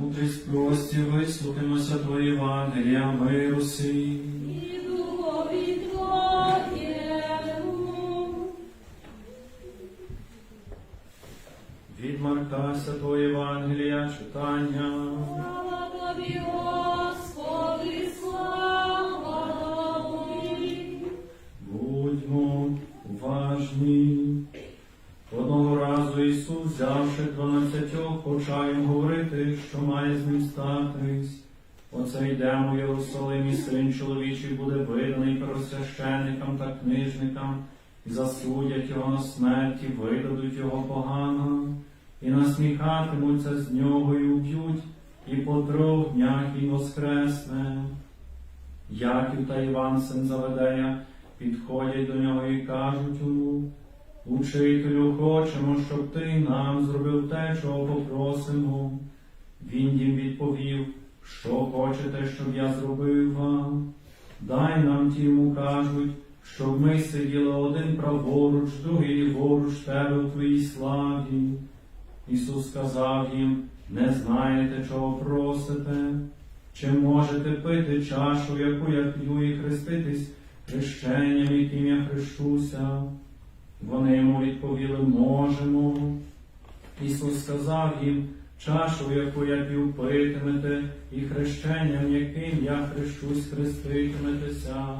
Мудрість прості, вислухаймося Твої Євангелія, миру сій. І духові Твоєму. Від Марка Святого Євангелія читання. Слава Тобі, Господи, слава Тобі. Будьмо уважні. Одного разу Ісус, взявши дванадцятьох, почав їм говорити, що має з ним статись. Оце йдемо в Єрусалимі, син чоловічий буде виданий первосвященникам та книжникам, і засудять його на смерть, і видадуть його погано, і насміхатимуться з нього, і уб'ють, і по трьох днях він воскресне. Яків та Іван, син Заведея, підходять до нього і кажуть йому, Учителю, хочемо, щоб ти нам зробив те, чого попросимо. Він їм відповів, що хочете, щоб я зробив вам. Дай нам ті кажуть, щоб ми сиділи один праворуч, другий ліворуч тебе в твоїй славі. Ісус сказав їм, не знаєте, чого просите, чи можете пити чашу, яку я п'ю, і хреститись хрещенням, яким я хрещуся? Вони йому відповіли, можемо. Ісус сказав їм, чашу, яку я п'ю, питимете, і хрещенням, яким я хрещусь, хреститиметеся.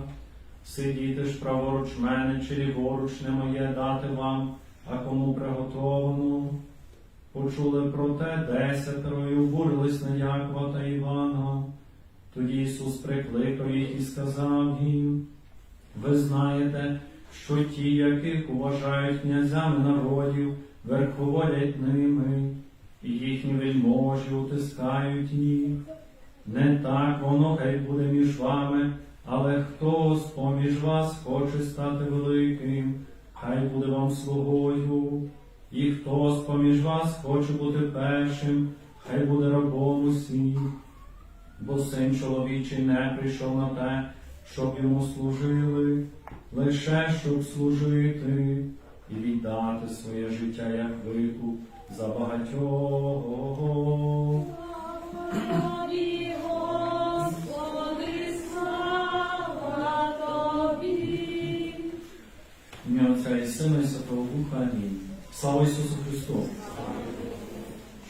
Сидіти ж праворуч мене, чи ліворуч не моє дати вам, а кому приготовано. Почули про те десятеро і обурились на Якова та Івана. Тоді Ісус прикликав їх і сказав їм, ви знаєте, що ті, яких вважають князями народів, верховодять ними, і їхні вельможі утискають їх. Не так воно хай буде між вами, але хто з-поміж вас хоче стати великим, хай буде вам слугою, і хто з-поміж вас хоче бути першим, хай буде рабом усіх. Бо син чоловічий не прийшов на те, щоб йому служили, лише щоб служити і віддати своє життя як викуп за багатьох. Ім'я Отця і Сина і Святого Духа. Амінь. Слава Ісусу Христу!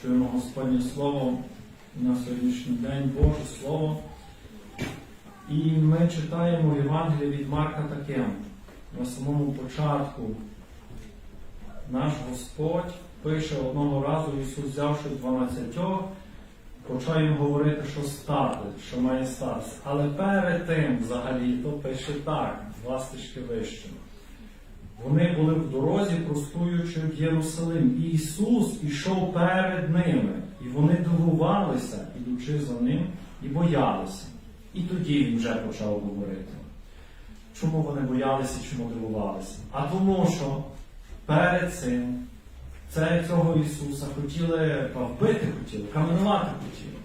Чуємо Господнє Слово на сьогоднішній день, Боже Слово. І ми читаємо Євангеліє від Марка таке. На самому початку наш Господь пише одного разу Ісус, взявши дванадцятьох, почав їм говорити, що стати, що має статися. Але перед тим взагалі то пише так, два стежки вище. Вони були в дорозі, простуючи в Єрусалим. І Ісус ішов перед ними, і вони дивувалися, ідучи за ним, і боялися. І тоді він вже почав говорити. Чому вони боялися, чому дивувалися? А тому, що перед цим це цього Ісуса хотіли вбити хотіли, каменувати хотіли.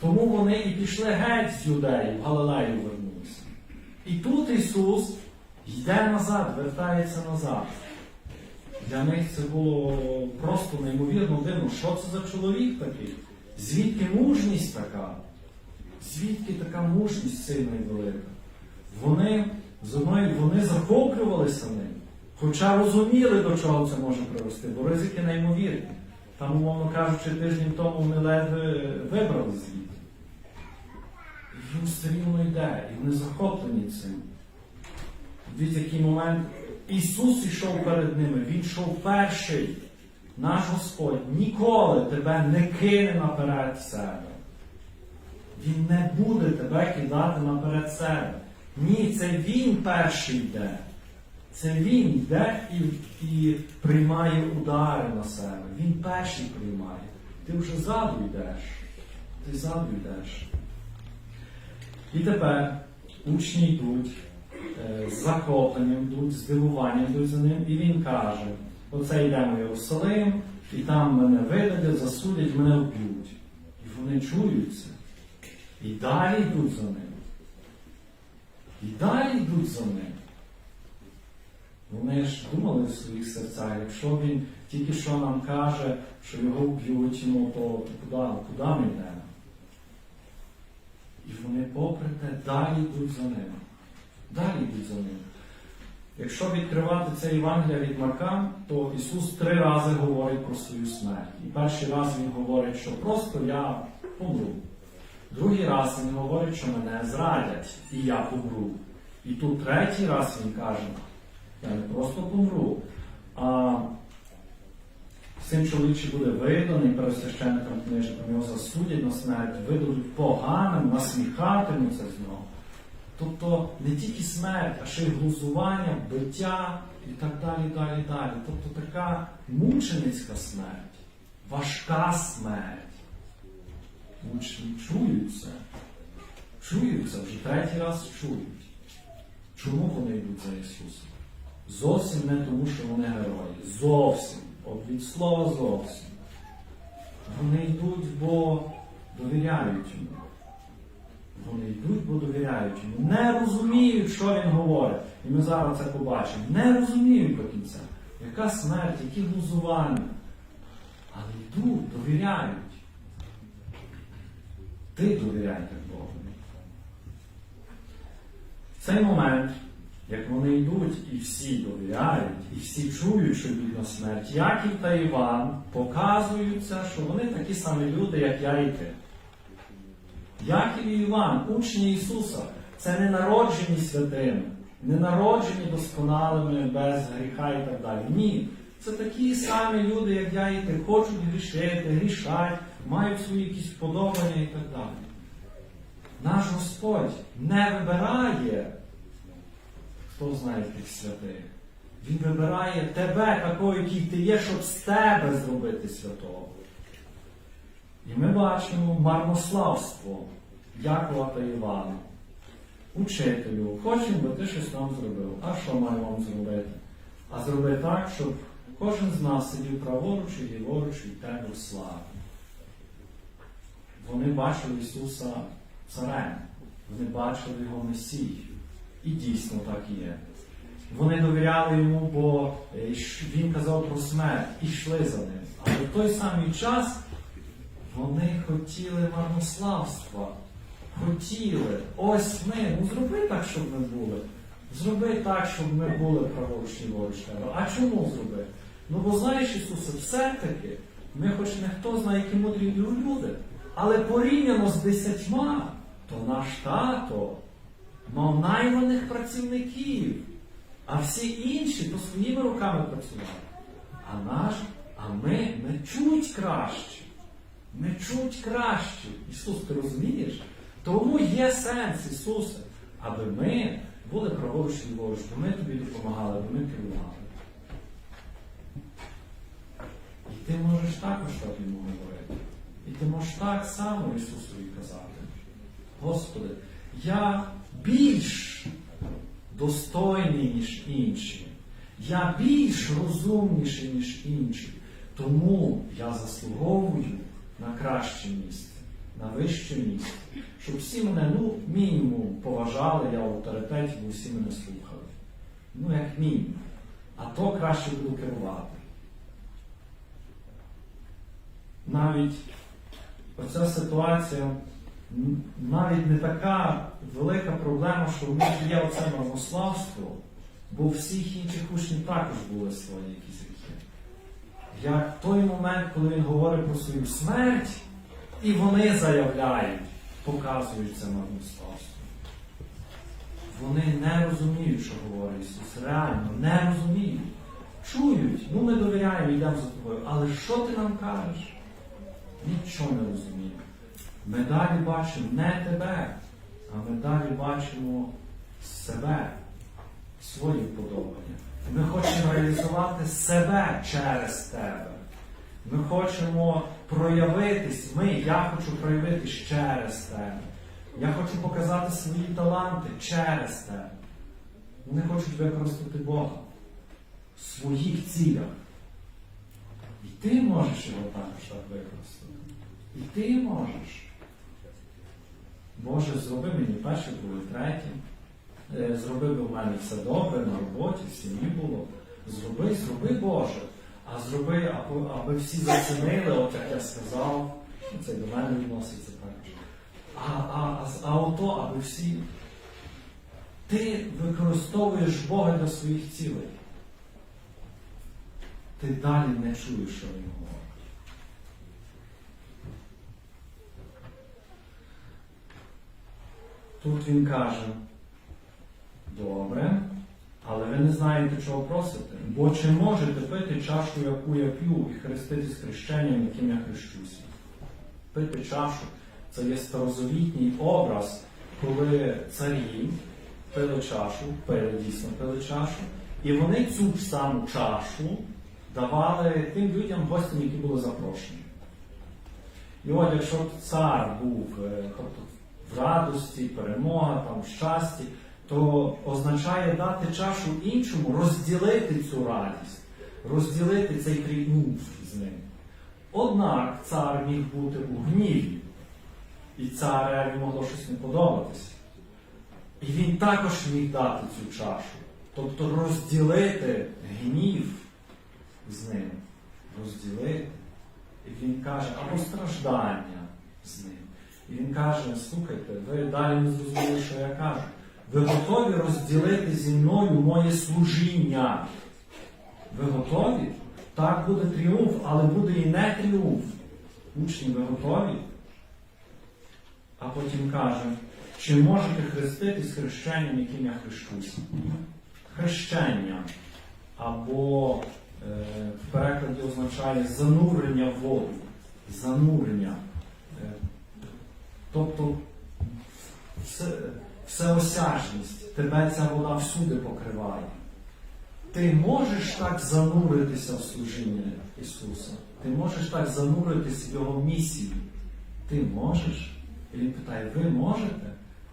Тому вони і пішли геть з юдеї, в Галилею вернулися. І тут Ісус йде назад, вертається назад. Для них це було просто неймовірно дивно. Що це за чоловік такий? Звідки мужність така? Звідки така мужність сильна і велика? Вони мною вони захоплювалися ним, хоча розуміли, до чого це може привести, бо ризики неймовірні. Там, умовно кажучи, тиждень тому ми ледве вибрали звідти. І він все рівно йде, і вони захоплені цим. Дивіться, який момент Ісус ішов перед ними, Він йшов перший. Наш Господь ніколи тебе не кине наперед себе. Він не буде тебе кидати наперед себе. Ні, це Він перший йде. Це Він йде і, і приймає удари на себе. Він перший приймає. Ти вже ззаду йдеш. Ти ззаду йдеш. І тепер учні йдуть, е, з захопленням йдуть, здивуванням йдуть за ним, і він каже: оце йдемо в Єрусалим, і там мене видадять, засудять, мене вб'ють. І вони чують це. І далі йдуть за ним. І далі йдуть за ним. Вони ж думали в своїх серцях, якщо він тільки що нам каже, що його вб'ють, ну то, то куди, куди ми йдемо? І вони, попри те, далі йдуть за ним. Далі йдуть за ним. Якщо відкривати це Євангелія від Марка, то Ісус три рази говорить про свою смерть. І перший раз Він говорить, що просто я помру. Другий раз Він говорить, що мене зрадять, і я помру. І тут третій раз Він каже, я не просто помру, а син чоловічий буде виданий пересвященникам книжникам, його засудять на смерть, видадуть поганим, насміхатимуться з нього. Тобто не тільки смерть, а ще й глузування, биття і так далі, далі, далі. Тобто така мученицька смерть, важка смерть. Учні чують це. Чують це, вже третій раз чують. Чому вони йдуть за Ісусом? Зовсім не тому, що вони герої. Зовсім. От від слова зовсім. Вони йдуть, бо довіряють йому. Вони йдуть, бо довіряють йому. Не розуміють, що він говорить. І ми зараз це побачимо. Не розуміють до кінця. Яка смерть, які глузування. Але йдуть, довіряють. Ти довіряй Богу. В цей момент, як вони йдуть і всі довіряють, і всі чують, що йдуть на смерть, Яків та Іван показуються, що вони такі самі люди, як я і ти. Яків і Іван, учні Ісуса, це не народжені святими, не народжені досконалими без гріха і так далі. Ні. Це такі самі люди, як я і ти, хочуть грішити, грішать, мають свої якісь вподобання і так далі. Наш Господь не вибирає, хто знає тих святих. Він вибирає тебе, такою, який ти є, щоб з тебе зробити святого. І ми бачимо марнославство Якова Івана. Учителю, хочемо, би ти щось нам зробив. А що маю вам зробити? А зроби так, щоб кожен з нас сидів праворуч і ліворуч від тебе в славі. Вони бачили Ісуса царем, вони бачили його Месію. І дійсно так є. Вони довіряли йому, бо е, він казав про смерть і йшли за ним. Але в той самий час вони хотіли марнославства. Хотіли. Ось ми. Ну зроби так, щоб ми були. Зроби так, щоб ми були праворуч ліворуч. А чому зроби? Ну бо знаєш, Ісусе, все-таки ми хоч не хто знає, які мудрі люди, але порівняно з десятьма, то наш тато мав найманих працівників, а всі інші то своїми руками працювали. А наш, а ми, ми чуть краще. Ми чуть краще. Ісус, ти розумієш? Тому є сенс, Ісусе, аби ми були праворуч і ліворуч, бо ми тобі допомагали, бо ми керували. І ти можеш також так йому говорити. Ти можеш так само Ісусові казати. Господи, я більш достойний, ніж інші. Я більш розумніший, ніж інші. Тому я заслуговую на краще місце, на вище місце. Щоб всі мене, ну, мінімум, поважали, я в авторитеті, бо всі мене слухали. Ну, як мінімум. А то краще буду керувати. Навіть оця ситуація навіть не така велика проблема, що в них є оце марнославство, бо всіх інших учнів також були свої якісь гріхи. Як той момент, коли він говорить про свою смерть, і вони заявляють, показують це марнославство. Вони не розуміють, що говорить Ісус. Реально не розуміють. Чують, ну ми довіряємо, йдемо за тобою. Але що ти нам кажеш? Нічого не розуміємо. Ми далі бачимо не тебе, а ми далі бачимо себе, свої вподобання. Ми хочемо реалізувати себе через тебе. Ми хочемо проявитись, ми, я хочу проявитись через тебе. Я хочу показати свої таланти через тебе. Вони хочуть використати Бога в своїх цілях. Ти можеш його також так використати. І ти можеш. Боже, зроби мені перше, друге, третє. Е, Зроби би в мене все добре на роботі, в сім'ї було. Зроби, зроби Боже. а зроби, аби, аби всі зацінили, от як я сказав, це до мене відноситься так. А, а, а, а ото, аби всі. Ти використовуєш Бога для своїх цілей. Ти далі не чуєш, що він говорить. Тут він каже, добре, але ви не знаєте, чого просите. Бо чи можете пити чашу, яку я п'ю, і хреститись хрещенням, яким я хрещуся? Пити чашу це є старозавітній образ, коли царі пили чашу, пили дійсно пили чашу, і вони цю ж саму чашу давали тим людям, гостям, які були запрошені. І от якщо цар був е, тобто, в радості, перемога, там, в щасті, то означає дати чашу іншому, розділити цю радість, розділити цей тріумф з ним. Однак цар міг бути у гніві, і цареві могло щось не подобатися. І він також міг дати цю чашу. Тобто розділити гнів з ним. Розділити. І він каже, або страждання з ним. І він каже, слухайте, ви далі не зрозуміли, що я кажу. Ви готові розділити зі мною моє служіння? Ви готові? Так буде тріумф, але буде і не тріумф. Учні, ви готові? А потім каже, чи можете хреститись хрещенням, яким я хрещуся? Хрещення або означає занурення в воду. Занурення. Е, тобто все, всеосяжність. Тебе ця вода всюди покриває. Ти можеш так зануритися в служіння Ісуса. Ти можеш так зануритися в Його місію. Ти можеш? І він питає, ви можете?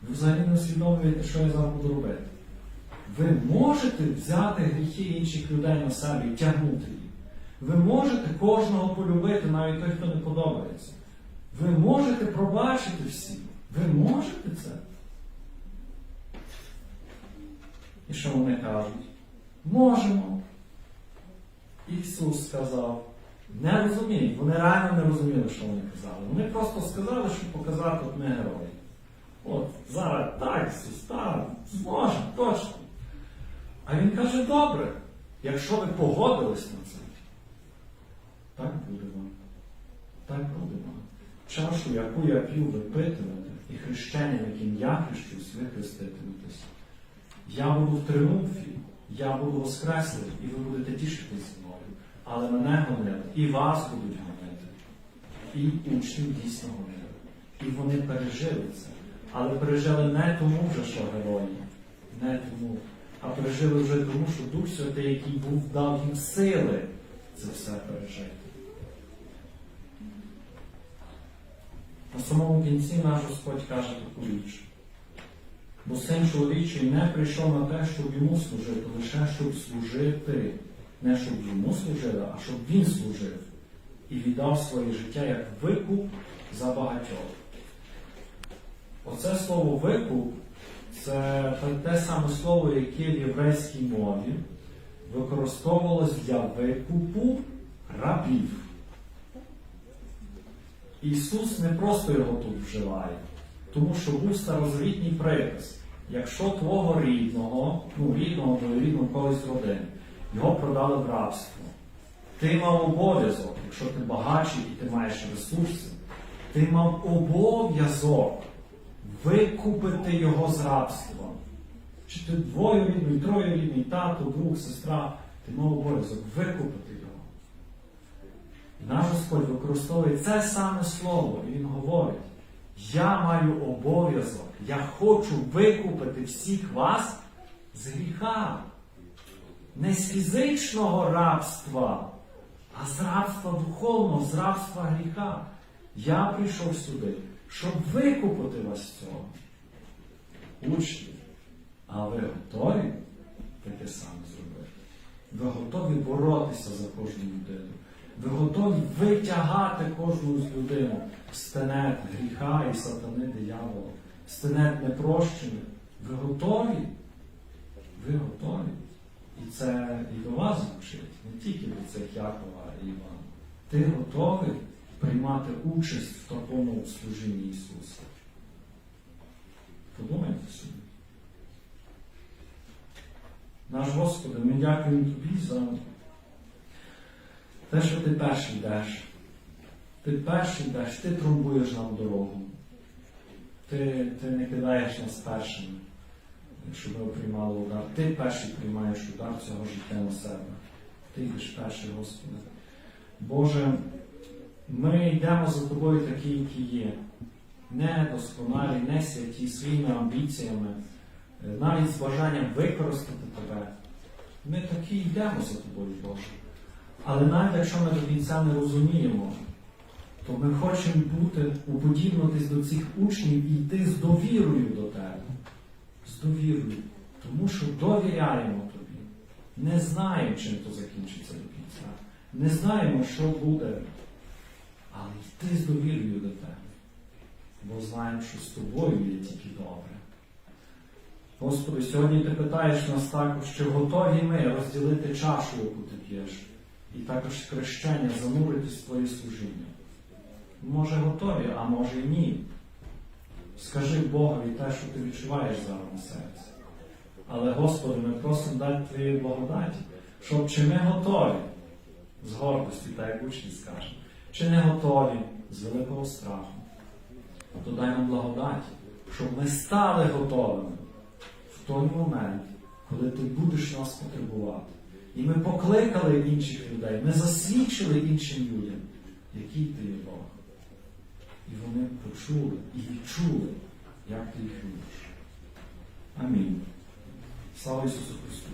Ви взагалі не усвідомлюєте, що я зараз буду робити. Ви можете взяти гріхи інших людей на себе і тягнути їх. Ви можете кожного полюбити, навіть той, хто не подобається. Ви можете пробачити всіх. Ви можете це. І що вони кажуть? Можемо. Ісус сказав. Не розуміють, вони реально не розуміли, що вони казали. Вони просто сказали, щоб показати, от ми герої. От, зараз так, Ісус, так, точно. А він каже, добре, якщо ви погодились на це, так буде вам. Так буде вам. Чашу, яку я п'ю, ви питимете, і хрещенням, яким я хрещусь, ви хреститиметесь. Я буду в тріумфі, я буду воскреслий, і ви будете тішитись зі мною. Але мене гонили, і вас будуть гонити. І учнів дійсно гонили. І вони пережили це. Але пережили не тому вже, що герої, не тому, а пережили вже тому, що Дух Святий, який був дав їм сили це все пережити. На самому кінці наш Господь каже таку річ. Бо син чоловічий не прийшов на те, щоб йому служити, лише щоб служити. Не щоб йому служили, а щоб він служив і віддав своє життя як викуп за багатьох. Оце слово викуп це те саме слово, яке в єврейській мові використовувалось для викупу рабів. Ісус не просто його тут вживає, тому що був старозавітній припис. Якщо твого рідного, ну рідного, то рідного когось з родини, його продали в рабство. Ти мав обов'язок, якщо ти багатший і ти маєш ресурси, ти мав обов'язок викупити його з рабства. Чи ти двоюрідний, троюрідний, тато, друг, сестра, ти мав обов'язок викупити. І наш Господь використовує це саме слово, і Він говорить: я маю обов'язок, я хочу викупити всіх вас з гріха не з фізичного рабства, а з рабства духовного, з рабства гріха. Я прийшов сюди, щоб викупити вас з цього. Учні, а ви готові таке саме зробити? Ви готові боротися за кожну людину. Ви готові витягати кожну з людину з тенет гріха і сатани диявола, з тенет непрощених. Ви готові? Ви готові? І це і до вас звучить, не тільки до цих Якова і Івана. Ти готовий приймати участь в такому служінні Ісуса? Подумайте собі. Наш Господи, ми дякуємо Тобі за те, що ти перший йдеш. Ти перший йдеш, ти трамбуєш нам дорогу. Ти, ти не кидаєш нас першими, щоб ми приймали удар. Ти перший приймаєш удар цього життя на себе. Ти йдеш перший, Господи. Боже, ми йдемо за тобою такі, які є. Не досконалі, не святі своїми амбіціями, е, навіть з бажанням використати тебе. Ми такі йдемо за тобою, Боже. Але навіть якщо ми до кінця не розуміємо, то ми хочемо бути, уподібнитись до цих учнів і йти з довірою до тебе. З довірою. Тому що довіряємо тобі. Не знаємо, чим то закінчиться до кінця. Не знаємо, що буде. Але йти з довірою до тебе. Бо знаємо, що з тобою є тільки добре. Господи, сьогодні ти питаєш нас також, чи готові ми розділити чашу, яку ти п'єш, і також хрещення зануритись в твоє служіння. Може готові, а може і ні. Скажи Богові те, що ти відчуваєш зараз на серці. Але, Господи, ми просимо дати Твоєї благодаті, щоб чи ми готові з гордості, так як учні скажуть, чи не готові з великого страху, то дай нам благодаті, щоб ми стали готовими в той момент, коли ти будеш нас потребувати. І ми покликали інших людей, ми засвідчили іншим людям, який ти є Бог. І вони почули і відчули, як ти їх любиш. Амінь. Слава Ісусу Христу!